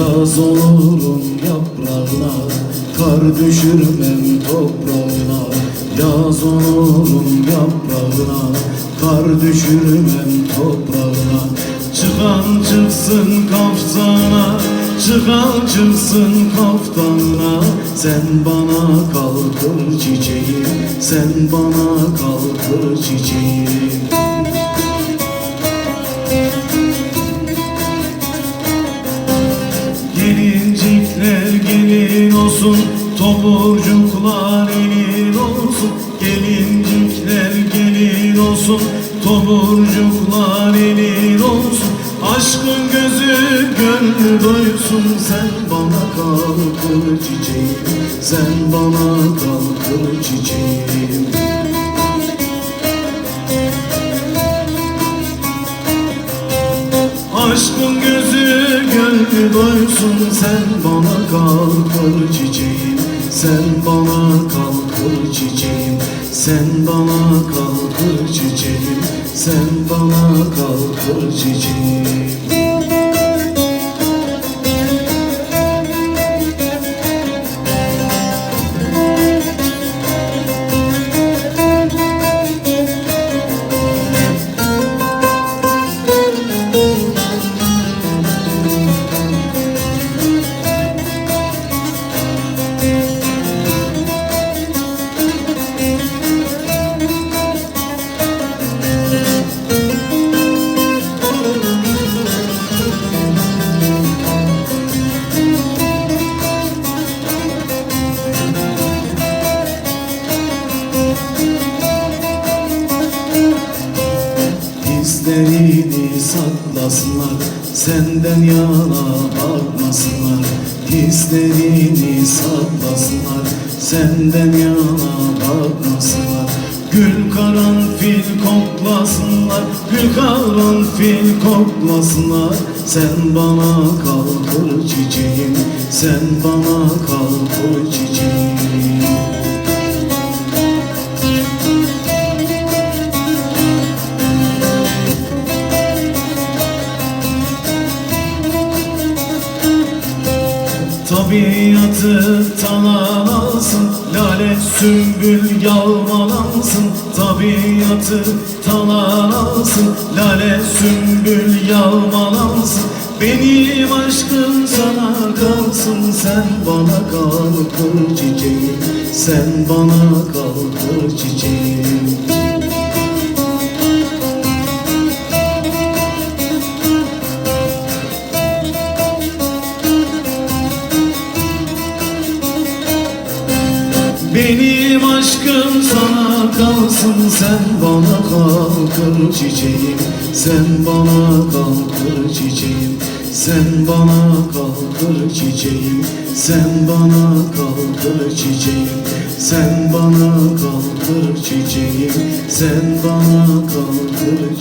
olurum yaprağına Kar düşürmem toprağına Yaz olurum yaprağına Kar düşürmem toprağına Çıkan çıksın kaftana Çıkan çıksın kaftana Sen bana kalkır çiçeğim Sen bana kalkır çiçeğim Tomurcuklar elin olsun Gelincikler gelin olsun. Tomurcuklar elin olsun Aşkın gözü gönlü doysun. Sen bana kalkır çiçeğim Sen bana kalkır çiçeğim. Aşkın gözü gönlü doysun. Sen bana kalkır çiçeğim Sen bana kalkır çiçeğim Sen bana kalkır çiçeğim Sen bana kalkır çiçeğim Hislerini saklasınlar. Senden yana bakmasınlar. Hislerini saklasınlar. Senden yana bakmasınlar. Gül karanfil koklasınlar. Gül karanfil koklasınlar. Sen bana kalkır çiçeğim. Sen bana kalkır Tabiatı talan alsın Lale sümbül yalvalansın. Tabiatı talan alsın Lale sümbül yalvalansın. Benim aşkım sana kalsın Sen bana kalkır çiçeğim Sen bana kalkır çiçeğim Benim aşkım sana kalsın Sen bana kalkır çiçeğim. Sen bana kalkır çiçeğim. Sen bana kalkır çiçeğim. Sen bana kalkır çiçeğim. Sen bana kalkır çiçeğim. Sen bana kalkır